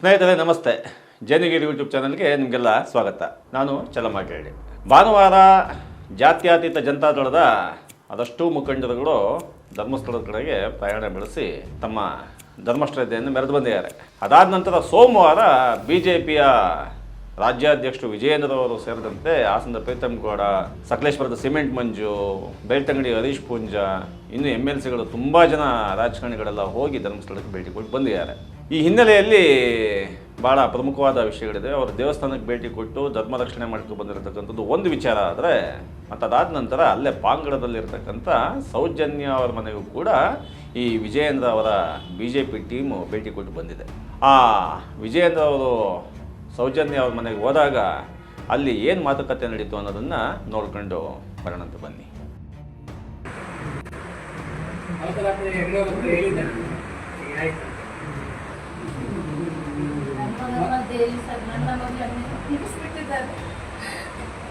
ಸ್ನೇಹಿತರೆ, ನಮಸ್ತೆ. ಜನಗಿರಿ ಯೂಟ್ಯೂಬ್ ಚಾನಲ್ಗೆ ನಿಮಗೆಲ್ಲ ಸ್ವಾಗತ. ನಾನು ಚಲಮಾಟೇಳಿ ಭಾನುವಾರ ಜಾತ್ಯತೀತ ಜನತಾದಳದ ಅದಷ್ಟು ಮುಖಂಡರುಗಳು ಧರ್ಮಸ್ಥಳದ ಕಡೆಗೆ ಪ್ರಯಾಣ ಬೆಳೆಸಿ ತಮ್ಮ ಧರ್ಮಶ್ರದ್ಧೆಯನ್ನು ಮೆರೆದು ಬಂದಿದ್ದಾರೆ. ಅದಾದ ನಂತರ ಸೋಮವಾರ ಬಿ ಜೆ ಪಿಯ ರಾಜ್ಯಾಧ್ಯಕ್ಷರು ವಿಜಯೇಂದ್ರ ಅವರು ಸೇರಿದಂತೆ ಹಾಸನದ ಪ್ರೀತಮ್ ಗೌಡ ಸಕಲೇಶ್ವರದ ಸಿಮೆಂಟ್ ಮಂಜು, ಬೆಳ್ತಂಗಡಿ ಹರೀಶ್ ಪೂಂಜಾ, ಇನ್ನು ಎಂ ಎಲ್ ಸಿಗಳು ತುಂಬ ಜನ ರಾಜಕಾರಣಿಗಳೆಲ್ಲ ಹೋಗಿ ಧರ್ಮಸ್ಥಳಕ್ಕೆ ಭೇಟಿ ಕೊಟ್ಟು ಬಂದಿದ್ದಾರೆ. ಈ ಹಿನ್ನೆಲೆಯಲ್ಲಿ ಭಾಳ ಪ್ರಮುಖವಾದ ವಿಷಯಗಳಿದೆ. ಅವರು ದೇವಸ್ಥಾನಕ್ಕೆ ಭೇಟಿ ಕೊಟ್ಟು ಧರ್ಮ ರಕ್ಷಣೆ ಮಾಡ್ಕೊಂಡು ಬಂದಿರತಕ್ಕಂಥದ್ದು ಒಂದು ವಿಚಾರ ಆದರೆ ಮತ್ತು ಅದಾದ ನಂತರ ಅಲ್ಲೇ ಪಾಂಗಡದಲ್ಲಿರ್ತಕ್ಕಂಥ ಸೌಜನ್ಯ ಅವರ ಮನೆಗೂ ಕೂಡ ಈ ವಿಜಯೇಂದ್ರ ಅವರ ಬಿ ಜೆ ಪಿ ಟೀಮು ಭೇಟಿ ಕೊಟ್ಟು ಬಂದಿದೆ. ಆ ವಿಜಯೇಂದ್ರ ಅವರು ಸೌಜನ್ಯ ಅವ್ರ ಮನೆಗೆ ಹೋದಾಗ ಅಲ್ಲಿ ಏನು ಮಾತುಕತೆ ನಡೀತು ಅನ್ನೋದನ್ನು ನೋಡ್ಕೊಂಡು ಬರೋಣಂತ ಬನ್ನಿ. ಅವತ್ತು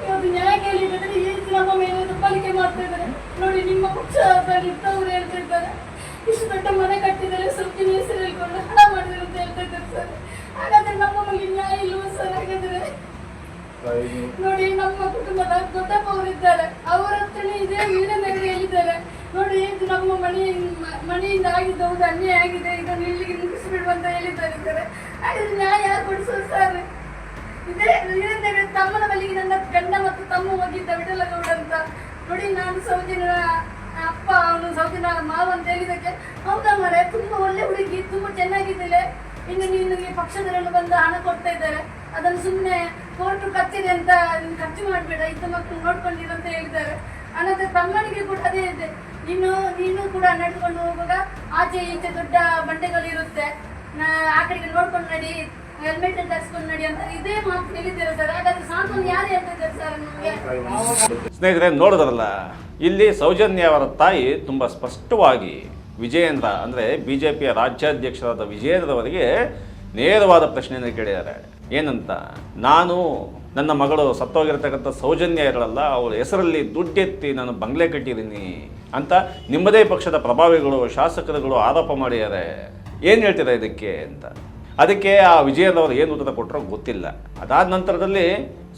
ಇವತ್ತು ನ್ಯಾಯ ಕೇಳಿದ್ರೆ ಈ ರೀತಿ ನಮ್ಮ ಮೇಲೆ ದಬ್ಬಾಳಿಕೆ ಮಾಡ್ತಾ ಇದ್ದಾರೆ. ನೋಡಿ, ನಿಮ್ಮ ಪಕ್ಷದಲ್ಲಿ ಹೇಳ್ತಾ ಇದ್ದಾರೆ. ಇಷ್ಟು ದೊಡ್ಡ ಮನೆ ಕಟ್ಟಿದ್ದಾರೆ ಸ್ವಲ್ಪ ಹೆಸರು ಹೇಳ್ಕೊಂಡು ಹಣ ಮಾಡಿದ್ರು ಅಂತ ಹೇಳ್ತಾ ಇದ್ದಾರೆ ಸರ್. ಹಾಗಾದ್ರೆ ನಮ್ಮ ಮಗಳಿಗೆ ನ್ಯಾಯ ಇಲ್ಲ ಸರ್? ಹಾಗಾದ್ರೆ? ನೋಡಿ, ನಮ್ಮ ಕುಟುಂಬದ ದೊಡ್ಡಪ್ಪ ಅವರಿದ್ದಾರೆ. ಅವರ ಹತ್ರನೇ ಇದೇ ವೀರನಗರಿ ಹೇಳಿದ್ದಾರೆ ನೋಡಿ ನಮ್ಮ ಮನೆ ಮ- ಮನೆಯಿಂದ ಆಗಿದ್ದ ಒಂದು ಅನ್ಯಾಯ ಆಗಿದೆ. ಇದನ್ನು ಇಲ್ಲಿಗೆ ಮುಗಿಸ್ಬಿಡು ಅಂತ ಹೇಳಿದ್ದಾರೆ. ಹಾಗಾದ್ರೆ ನ್ಯಾಯ ಯಾರು ಕೊಡಿಸೋದು ಸರ್? ಇದೇ ವೀರನಗರ ತಮ್ಮನ ಬಳಿಗೆ ನನ್ನ ಗಂಡ ಮತ್ತು ತಮ್ಮ ಹೋಗಿದ್ದ ವಿಠಲಗೌಡ ಅಂತ ನೋಡಿ ನಾನು ಸೌಜನ್ಯ ಅಪ್ಪ, ಅವನು ಸೌಜಿನ ಮಾವ ಅಂತ ಹೇಳಿದಕ್ಕೆ ಹೌದಾ ಮರೆ ತುಂಬಾ ಒಳ್ಳೆ ಹುಡುಗಿ, ತುಂಬಾ ಚೆನ್ನಾಗಿದ್ದಾಳೆ. ಇನ್ನು ನಿನಗೆ ಪಕ್ಷದವರೆಲ್ಲ ಬಂದು ಹಣ ಕೊಡ್ತಾ ಇದ್ದಾರೆ. ಅದನ್ನು ಸುಮ್ಮನೆ ಕೋರ್ಟ್ ಕತ್ತಿದೆ ಅಂತ ನೀನು ಖರ್ಚು ಮಾಡಬೇಡ. ಇದ್ದ ಮಕ್ಕಳು ನೋಡ್ಕೊಂಡಿರು ಅಂತ ಹೇಳಿದ್ದಾರೆ. ಅನ್ನೋದೇ ತಮ್ಮನಿಗೆ ಕೂಡ ಅದೇ ಇದೆ. ನೀನು ನೀನು ಕೂಡ ನಡ್ಕೊಂಡು ಹೋಗುವಾಗ ಆಚೆ ಈಚೆ ದೊಡ್ಡ ಬಂಡೆಗಳು ಇರುತ್ತೆ ಆ ಕಡೆಗೆ ನೋಡ್ಕೊಂಡು ನಡಿ ಹೆಲ್ಮೆಟ್ ಧರಿಸ್ಕೊಂಡು ನಡಿ ಅಂತ ಇದೇ ಮಾತು ಹೇಳಿದ್ದೀರ ಸರ್. ಹಾಗಾದ್ರೆ ಸಾಂತ್ವನ ಯಾರು ಹೇಳ್ತಿದ್ದಾರೆ ಸರ್ ನಮಗೆ? ಸ್ನೇಹಿತರೆ, ನೋಡಿದ್ರಲ್ಲ, ಇಲ್ಲಿ ಸೌಜನ್ಯ ಅವರ ತಾಯಿ ತುಂಬ ಸ್ಪಷ್ಟವಾಗಿ ವಿಜಯೇಂದ್ರ, ಅಂದರೆ ಬಿ ಜೆ ಪಿಯ ರಾಜ್ಯಾಧ್ಯಕ್ಷರಾದ ವಿಜಯೇಂದ್ರ ಅವರಿಗೆ ನೇರವಾದ ಪ್ರಶ್ನೆಯನ್ನು ಕೇಳಿದ್ದಾರೆ. ಏನಂತ? ನಾನು ನನ್ನ ಮಗಳು ಸತ್ತೋಗಿರ್ತಕ್ಕಂಥ ಸೌಜನ್ಯ ಇರಲ್ಲ ಅವಳ ಹೆಸರಲ್ಲಿ ದುಡ್ಡೆತ್ತಿ ನಾನು ಬಂಗ್ಲೆ ಕಟ್ಟಿದ್ದೀನಿ ಅಂತ ನಿಮ್ಮದೇ ಪಕ್ಷದ ಪ್ರಭಾವಿಗಳು, ಶಾಸಕರುಗಳು ಆರೋಪ ಮಾಡಿದ್ದಾರೆ. ಏನು ಹೇಳ್ತೀರಾ ಇದಕ್ಕೆ ಅಂತ? ಅದಕ್ಕೆ ಆ ವಿಜಯನವರು ಏನು ಉತ್ತರ ಕೊಟ್ಟರೋ ಗೊತ್ತಿಲ್ಲ. ಅದಾದ ನಂತರದಲ್ಲಿ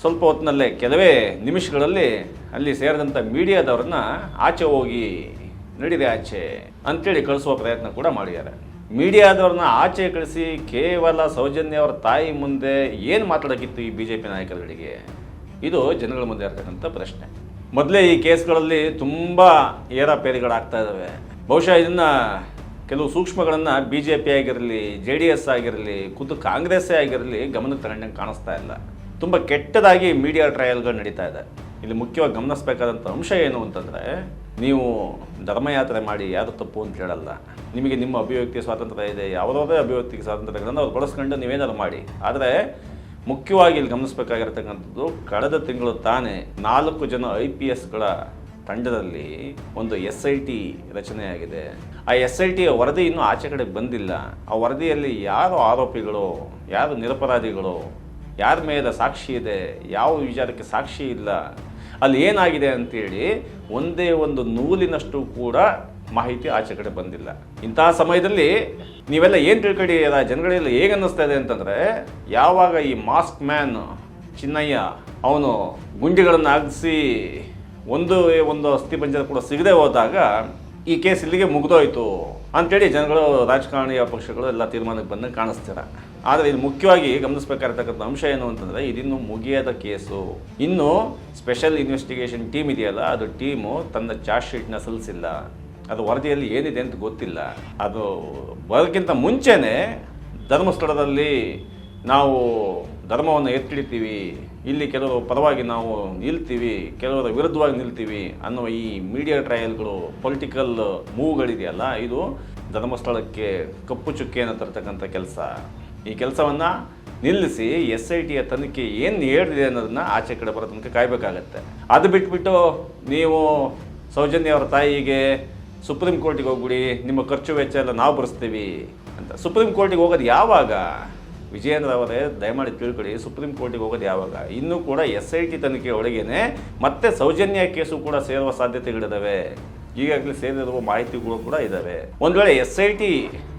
ಸ್ವಲ್ಪ ಹೊತ್ತಿನಲ್ಲೇ, ಕೆಲವೇ ನಿಮಿಷಗಳಲ್ಲಿ ಅಲ್ಲಿ ಸೇರಿದಂಥ ಮೀಡಿಯಾದವ್ರನ್ನ ಆಚೆ ಹೋಗಿ ನಡೀರಿ ಆಚೆ ಅಂತೇಳಿ ಕಳಿಸುವ ಪ್ರಯತ್ನ ಕೂಡ ಮಾಡಿದ್ದಾರೆ. ಮೀಡಿಯಾದವ್ರನ್ನ ಆಚೆ ಕಳಿಸಿ ಕೇವಲ ಸೌಜನ್ಯ ಅವರ ತಾಯಿ ಮುಂದೆ ಏನು ಮಾತಾಡೋಕ್ಕಿತ್ತು ಈ ಬಿ ಜೆ ಪಿ ನಾಯಕರುಗಳಿಗೆ? ಇದು ಜನಗಳ ಮುಂದೆ ಇರ್ತಕ್ಕಂಥ ಪ್ರಶ್ನೆ. ಮೊದಲೇ ಈ ಕೇಸ್ಗಳಲ್ಲಿ ತುಂಬ ಏರಾಪೇರಿಗಳಾಗ್ತಾ ಇದ್ದಾವೆ ಬಹುಶಃ ಇದನ್ನು ಕೆಲವು ಸೂಕ್ಷ್ಮಗಳನ್ನು ಬಿ ಜೆ ಪಿ ಆಗಿರಲಿ, ಜೆ ಡಿ ಎಸ್ ಆಗಿರಲಿ, ಖುದ್ದು ಕಾಂಗ್ರೆಸ್ಸೇ ಆಗಿರಲಿ ಗಮನಕ್ಕೆ ತಗೊಂಡಂಗೆ ಕಾಣಿಸ್ತಾ ಇಲ್ಲ. ತುಂಬ ಕೆಟ್ಟದಾಗಿ ಮೀಡಿಯಾ ಟ್ರಯಲ್ಗಳು ನಡೀತಾ ಇದೆ. ಇಲ್ಲಿ ಮುಖ್ಯವಾಗಿ ಗಮನಿಸಬೇಕಾದಂಥ ಅಂಶ ಏನು ಅಂತಂದರೆ ನೀವು ಧರ್ಮಯಾತ್ರೆ ಮಾಡಿ ಯಾರು ತಪ್ಪು ಅಂತ ಹೇಳಲ್ಲ. ನಿಮಗೆ ನಿಮ್ಮ ಅಭಿವ್ಯಕ್ತಿ ಸ್ವಾತಂತ್ರ್ಯ ಇದೆ, ಯಾವುದಾದ್ರೂ ಅಭಿವ್ಯಕ್ತಿಗೆ ಸ್ವಾತಂತ್ರ್ಯಗಳನ್ನು ಅವ್ರು ಬಳಸ್ಕೊಂಡು ನೀವೇನಾದ್ರು ಮಾಡಿ. ಆದರೆ ಮುಖ್ಯವಾಗಿ ಇಲ್ಲಿ ಗಮನಿಸಬೇಕಾಗಿರ್ತಕ್ಕಂಥದ್ದು ಕಳೆದ ತಿಂಗಳು ತಾನೇ ನಾಲ್ಕು ಜನ ಐ ಪಿ ಎಸ್ಗಳ ತಂಡದಲ್ಲಿ ಒಂದು ಎಸ್ ಐ ಟಿ ರಚನೆಯಾಗಿದೆ. ಆ ಎಸ್ ಐ ಟಿಯ ವರದಿ ಇನ್ನೂ ಆಚೆ ಕಡೆ ಬಂದಿಲ್ಲ. ಆ ವರದಿಯಲ್ಲಿ ಯಾರು ಆರೋಪಿಗಳು, ಯಾರು ನಿರಪರಾಧಿಗಳು, ಯಾರ ಮೇಲೆ ಸಾಕ್ಷಿ ಇದೆ, ಯಾವ ವಿಚಾರಕ್ಕೆ ಸಾಕ್ಷಿ ಇಲ್ಲ ಅಲ್ಲಿ ಏನಾಗಿದೆ ಅಂತೇಳಿ ಒಂದೇ ಒಂದು ನೂಲಿನಷ್ಟು ಕೂಡ ಮಾಹಿತಿ ಆಚೆ ಕಡೆ ಬಂದಿಲ್ಲ. ಇಂತಹ ಸಮಯದಲ್ಲಿ ನೀವೆಲ್ಲ ಏನು ತಿಳ್ಕೊಂಡಿದ್ದೀರ ಜನಗಳೆಲ್ಲ ಹೇಗೆ ಅನ್ನಿಸ್ತಾ ಇದೆ ಅಂತಂದರೆ, ಯಾವಾಗ ಈ ಮಾಸ್ಕ್ ಮ್ಯಾನ್ ಚಿನ್ನಯ್ಯ ಅವನು ಗುಂಡಿಗಳನ್ನು ಅಗಿಸಿ ಒಂದು ಒಂದು ಅಸ್ಥಿಪಂಜರ ಕೂಡ ಸಿಗದೆ ಹೋದಾಗ ಈ ಕೇಸ್ ಇಲ್ಲಿಗೆ ಮುಗಿದೋಯ್ತು ಅಂತೇಳಿ ಜನಗಳು, ರಾಜಕಾರಣಿಯ ಪಕ್ಷಗಳು ಎಲ್ಲ ತೀರ್ಮಾನಕ್ಕೆ ಬಂದಂಗೆ ಕಾಣಿಸ್ತೀರ? ಆದರೆ ಇದು ಮುಖ್ಯವಾಗಿ ಗಮನಿಸಬೇಕಾಗಿರ್ತಕ್ಕಂಥ ಅಂಶ ಏನು ಅಂತಂದರೆ ಇದಿನ್ನು ಮುಗಿಯದ ಕೇಸು. ಇನ್ನು ಸ್ಪೆಷಲ್ ಇನ್ವೆಸ್ಟಿಗೇಷನ್ ಟೀಮ್ ಇದೆಯಲ್ಲ, ಅದು ಟೀಮು ತನ್ನ ಚಾರ್ಜ್ ಶೀಟ್ನ ಸಲ್ಲಿಸಿಲ್ಲ. ಅದು ವರದಿಯಲ್ಲಿ ಏನಿದೆ ಅಂತ ಗೊತ್ತಿಲ್ಲ. ಅದು ಬರೋಕ್ಕಿಂತ ಮುಂಚೆನೇ ಧರ್ಮಸ್ಥಳದಲ್ಲಿ ನಾವು ಧರ್ಮವನ್ನು ಎತ್ತಿಡ್ತೀವಿ. ಇಲ್ಲಿ ಕೆಲವರು ಪರವಾಗಿ ನಾವು ನಿಲ್ತೀವಿ, ಕೆಲವರ ವಿರುದ್ಧವಾಗಿ ನಿಲ್ತೀವಿ ಅನ್ನುವ ಈ ಮೀಡಿಯಾ ಟ್ರಯಲ್ಗಳು ಪೊಲಿಟಿಕಲ್ ಮೂವ್ಗಳಿದೆಯಲ್ಲ, ಇದು ಧರ್ಮಸ್ಥಳಕ್ಕೆ ಕಪ್ಪು ಚುಕ್ಕೆಯನ್ನು ತರ್ತಕ್ಕಂಥ ಕೆಲಸ. ಈ ಕೆಲಸವನ್ನು ನಿಲ್ಲಿಸಿ ಎಸ್ ಐ ಟಿಯ ತನಿಖೆ ಏನು ಹೇಳಿದೆ ಅನ್ನೋದನ್ನು ಆಚೆ ಕಡೆ ಬರೋ ತನಕ ಕಾಯಬೇಕಾಗತ್ತೆ. ಅದು ಬಿಟ್ಬಿಟ್ಟು ನೀವು ಸೌಜನ್ಯ ಅವರ ತಾಯಿಗೆ ಸುಪ್ರೀಂ ಕೋರ್ಟಿಗೆ ಹೋಗ್ಬಿಡಿ, ನಿಮ್ಮ ಖರ್ಚು ವೆಚ್ಚ ಎಲ್ಲ ನಾವು ಬರೆಸ್ತೀವಿ ಅಂತ. ಸುಪ್ರೀಂ ಕೋರ್ಟಿಗೆ ಹೋಗೋದು ಯಾವಾಗ? ವಿಜಯೇಂದ್ರ ಅವರೇ, ದಯಮಾಡಿ ತಿಳ್ಕೊಳ್ಳಿ ಸುಪ್ರೀಂ ಕೋರ್ಟಿಗೆ ಹೋಗೋದು ಯಾವಾಗ? ಇನ್ನೂ ಕೂಡ ಎಸ್ ಐ ಟಿ ತನಿಖೆ ಒಳಗೇನೆ ಮತ್ತೆ ಸೌಜನ್ಯ ಕೇಸು ಕೂಡ ಸೇರುವ ಸಾಧ್ಯತೆಗಳಿದ್ದಾವೆ ಈಗಾಗಲೇ ಸೇರಿರುವ ಮಾಹಿತಿಗಳು ಕೂಡ ಇದ್ದಾವೆ ಒಂದು ವೇಳೆ ಎಸ್ ಐ ಟಿ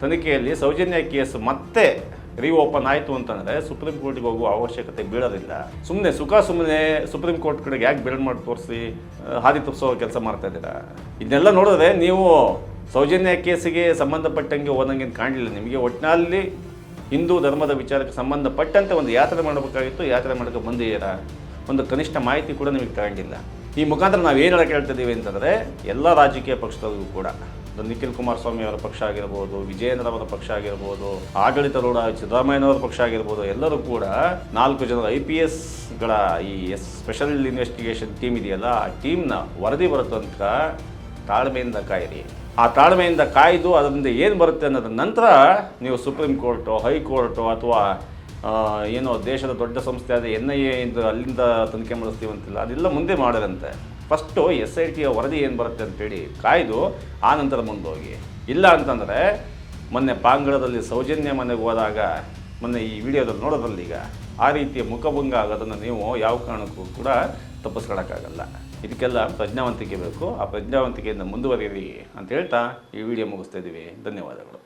ತನಿಖೆಯಲ್ಲಿ ಸೌಜನ್ಯ ಕೇಸ್ ಮತ್ತೆ ಓಪನ್ ಆಯಿತು ಅಂತಂದರೆ ಸುಪ್ರೀಂ ಕೋರ್ಟಿಗೆ ಹೋಗುವ ಅವಶ್ಯಕತೆ ಬೀಳೋದಿಲ್ಲ ಸುಮ್ಮನೆ ಸುಖ ಸುಮ್ಮನೆ ಸುಪ್ರೀಂ ಕೋರ್ಟ್ ಕಡೆಗೆ ಯಾಕೆ ಬಿಲ್ಡ್ ಮಾಡಿ ತೋರಿಸಿ ಹಾದಿ ತಪ್ಪಿಸೋ ಕೆಲಸ ಮಾಡ್ತಾ ಇದ್ದೀರಾ? ಇದನ್ನೆಲ್ಲ ನೋಡಿದ್ರೆ ನೀವು ಸೌಜನ್ಯ ಕೇಸಿಗೆ ಸಂಬಂಧಪಟ್ಟಂಗೆ ಹೋದಂಗೆ ಕಾಣಲಿಲ್ಲ. ನಿಮಗೆ ಒಟ್ಟಿನಲ್ಲಿ ಹಿಂದೂ ಧರ್ಮದ ವಿಚಾರಕ್ಕೆ ಸಂಬಂಧಪಟ್ಟಂತೆ ಒಂದು ಯಾತ್ರೆ ಮಾಡಬೇಕಾಗಿತ್ತು. ಯಾತ್ರೆ ಮಾಡೋಕ್ಕೆ ಬಂದಿದ್ದೀರಾ ಒಂದು ಕನಿಷ್ಠ ಮಾಹಿತಿ ಕೂಡ ನಿಮಗೆ ಕಾಣಲಿಲ್ಲ ಈ ಮುಖಾಂತರ ನಾವು ಏನು ಹೇಳಕ್ಕೆ ಹೇಳ್ತಿದ್ದೀವಿ ಅಂತಂದರೆ, ಎಲ್ಲ ರಾಜಕೀಯ ಪಕ್ಷದವರಿಗೂ ಕೂಡ. ನಿಖಿಲ್ ಕುಮಾರಸ್ವಾಮಿ ಅವರ ಪಕ್ಷ ಆಗಿರ್ಬೋದು, ವಿಜಯೇಂದ್ರ ಅವರ ಪಕ್ಷ ಆಗಿರ್ಬೋದು ಆಡಳಿತಾರೂಢ ಸಿದ್ದರಾಮಯ್ಯನವರ ಪಕ್ಷ ಆಗಿರ್ಬೋದು, ಎಲ್ಲರೂ ಕೂಡ ನಾಲ್ಕು ಜನ ಐ ಪಿ ಎಸ್ಗಳ ಈ ಸ್ಪೆಷಲ್ ಇನ್ವೆಸ್ಟಿಗೇಷನ್ ಟೀಮ್ ಇದೆಯಲ್ಲ, ಆ ಟೀಮ್ನ ವರದಿ ಬರೋ ತನಕ ತಾಳ್ಮೆಯಿಂದ ಕಾಯಿರಿ. ಆ ತಾಳ್ಮೆಯಿಂದ ಕಾಯ್ದು ಅದರಿಂದ ಏನು ಬರುತ್ತೆ ಅನ್ನೋದ ನಂತರ ನೀವು ಸುಪ್ರೀಂ ಕೋರ್ಟು, ಹೈಕೋರ್ಟು ಅಥವಾ ಏನೋ ದೇಶದ ದೊಡ್ಡ ಸಂಸ್ಥೆ ಆದ ಎನ್ ಐ ಎ ಅಲ್ಲಿಂದ ತನಿಖೆ ಮಾಡಿಸ್ತೀವಂತಿಲ್ಲ, ಅದೆಲ್ಲ ಮುಂದೆ ಮಾಡೋದಂತೆ ಫಸ್ಟು ಎಸ್ ಐ ಟಿಯ ವರದಿ ಏನು ಬರುತ್ತೆ ಅಂತೇಳಿ ಕಾಯ್ದು ಆ ನಂತರ ಮುಂದೋಗಿ. ಇಲ್ಲ ಅಂತಂದರೆ ಮೊನ್ನೆ ಪಾಂಗಡದಲ್ಲಿ ಸೌಜನ್ಯ ಮನೆಗೆ ಹೋದಾಗ ಮೊನ್ನೆ ಈ ವಿಡಿಯೋದಲ್ಲಿ ನೋಡೋದ್ರಲ್ಲಿ ಈಗ ಆ ರೀತಿಯ ಮುಖಭಂಗ ಆಗೋದನ್ನು ನೀವು ಯಾವ ಕಾರಣಕ್ಕೂ ಕೂಡ ತಪ್ಪಿಸ್ಕೊಳಕ್ಕಾಗಲ್ಲ. ಇದಕ್ಕೆಲ್ಲ ಪ್ರಜ್ಞಾವಂತಿಕೆ ಬೇಕು. ಆ ಪ್ರಜ್ಞಾವಂತಿಕೆಯಿಂದ ಮುಂದುವರಿಯಿರಿ ಅಂತ ಹೇಳ್ತಾ ಈ ವಿಡಿಯೋ ಮುಗಿಸ್ತಾ ಇದ್ದೀವಿ. ಧನ್ಯವಾದಗಳು.